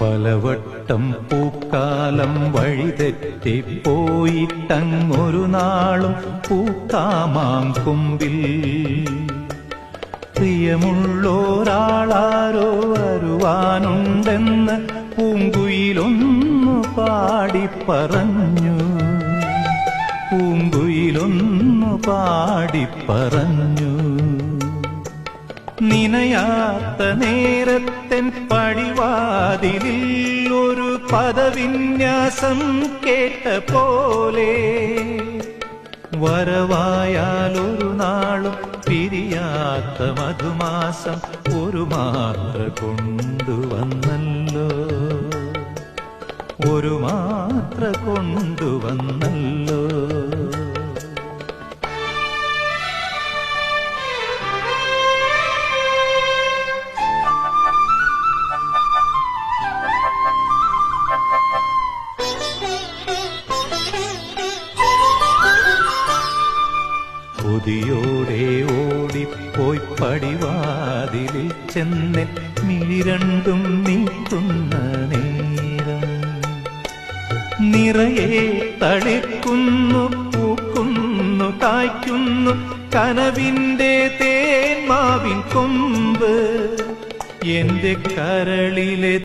പലവട്ടം പൂക്കാലം വഴിതെറ്റിപ്പോയിട്ടങ്ങൊരു നാളും പൂക്കാമാം കുമ്പിൽ പ്രിയമുള്ളോരാളാരോ വരുവാനുണ്ടെന്ന് പൂങ്കുയിലൊന്നു പാടി പറഞ്ഞു. പൂങ്കുയിലൊന്നു പാടി പറഞ്ഞു. നിനയാത്ത നേരത്തൻ പടിവാതിലിൽ ഒരു പദവിന്യാസം കേട്ട പോലെ. വരവായാൽ ഒരു നാളും പിരിയാത്ത മധുമാസം ഒരു മാത്ര കൊണ്ടുവന്നല്ലോ. ഒരു മാത്ര കൊണ്ടുവന്നല്ലോ. കൊതിയോടെ ഓടി പോയി പടിവാതിലിൽ ചെന്ന് മിഴിരണ്ടും നീക്കുന്ന നേരം. നിറയെ തളിക്കുന്നു പൂക്കുന്നു കായ്ക്കുന്നു കനവിന്റെ തേന്മാവിൻ കൊമ്പ്. എന്റെ കരളിലെ